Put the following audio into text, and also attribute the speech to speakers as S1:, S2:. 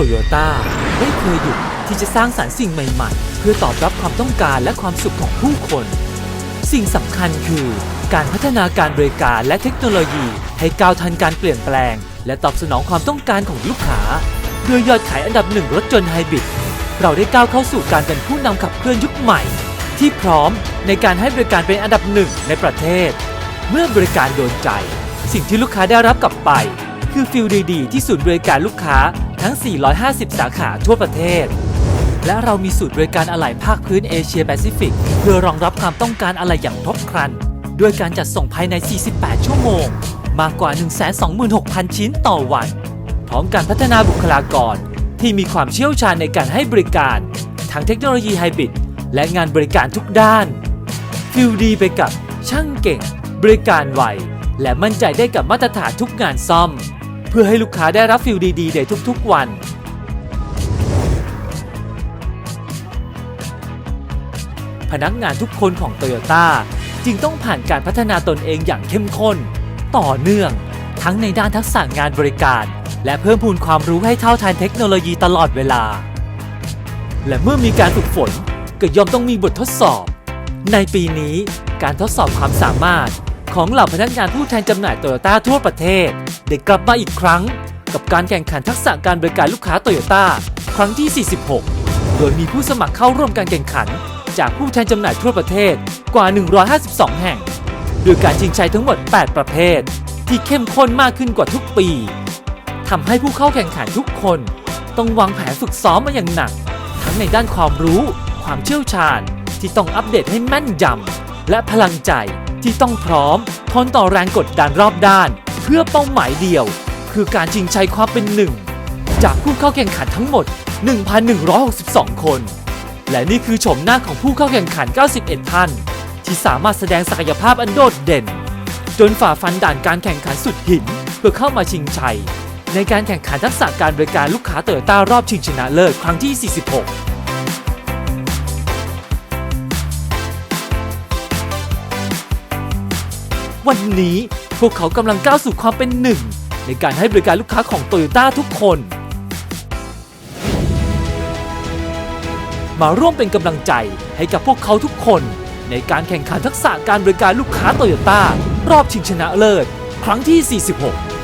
S1: โตโยต้าไม่เคยหยุดที่จะสร้างสรรค์สิ่งใหม่ๆ เพื่อตอบรับความต้องการและความสุขของผู้คน สิ่งสำคัญคือ การพัฒนาการบริการและเทคโนโลยี ให้ก้าวทันการเปลี่ยนแปลง และตอบสนองความต้องการของลูกค้าเพื่อยอดขายอันดับหนึ่งรถยนต์ไฮบริดเราได้ก้าวเข้าสู่การเป็นผู้นำขับเคลื่อนยุคใหม่ ที่พร้อมในการให้บริการเป็นอันดับหนึ่งในประเทศ เมื่อบริการโดนใจ สิ่งที่ลูกค้าได้รับกลับไป คือฟิลดีๆที่ศูนย์บริการลูกค้า ทั้ง 450 สาขาทั่วประเทศ และเรามีศูนย์บริการอะไหล่ภาคพื้นเอเชียแปซิฟิก เพื่อรองรับความต้องการอะไหล่อย่างครบครัน ด้วยการจัดส่งภายใน 48 ชั่วโมง มากกว่า 126,000 ชิ้นต่อวัน พร้อมการพัฒนาบุคลากร ที่มีความเชี่ยวชาญในการให้บริการทั้งเทคโนโลยีไฮบริดและงานบริการทุกด้านฟิลดีไปกับช่างเก่ง บริการไวและมั่นใจได้กับมาตรฐานทุกงานซ่อม เพื่อให้ลูกค้าได้รับฟิลดีๆในทุกๆวัน พนักงานทุกคนของโตโยต้าจึงต้องผ่านการพัฒนาตนเองอย่างเข้มข้น ต่อเนื่อง ทั้งในด้านทักษะงานบริการ และเพิ่มพูนความรู้ให้เท่าทันเทคโนโลยีตลอดเวลา และเมื่อมีการฝึกฝนก็ย่อมต้องมีบททดสอบ ในปีนี้การทดสอบความสามารถ ของเหล่าพนักงานผู้แทนจำหน่ายโตโยต้าทั่วประเทศ ได้กลับมาอีกครั้ง กับการแข่งขันทักษะการบริการลูกค้าโตโยต้าครั้งที่ 46 โดยมีผู้สมัครเข้าร่วมการแข่งขัน จากผู้แทนจำหน่ายทั่วประเทศกว่า 152 แห่ง โดยการชิงชัยทั้งหมด 8 ประเภท ที่เข้มข้นมากขึ้นกว่าทุกปีทำให้ผู้เข้าแข่งขันทุกคน ต้องวางแผนฝึกซ้อมมาอย่างหนัก ทั้งในด้านความรู้ ความเชี่ยวชาญ ที่ต้องอัปเดตให้แม่นยำและพลังใจ ที่ต้องพร้อมทนต่อแรงกดดันรอบด้าน เพื่อเป้าหมายเดียว คือการชิงชัยความเป็นหนึ่ง จากผู้เข้าแข่งขันทั้งหมด 1,162 คน และนี่คือโฉมหน้าของผู้เข้าแข่งขัน 91 ท่าน ที่สามารถแสดงศักยภาพอันโดดเด่น จนฝ่าฟันด่านการแข่งขันสุดหิน เพื่อเข้ามาชิงชัย ในการแข่งขันทักษะการบริการลูกค้าโตโยต้ารอบชิงชนะเลิศครั้งที่ 46 วันนี้พวกเขากำลังก้าวสู่ความเป็นหนึ่ง ในการให้บริการลูกค้าของโตโยต้าทุกคน มาร่วมเป็นกำลังใจให้กับพวกเขาทุกคน ในการแข่งขันทักษะการบริการลูกค้าโตโยต้ารอบชิงชนะเลิศ ครั้งที่ 46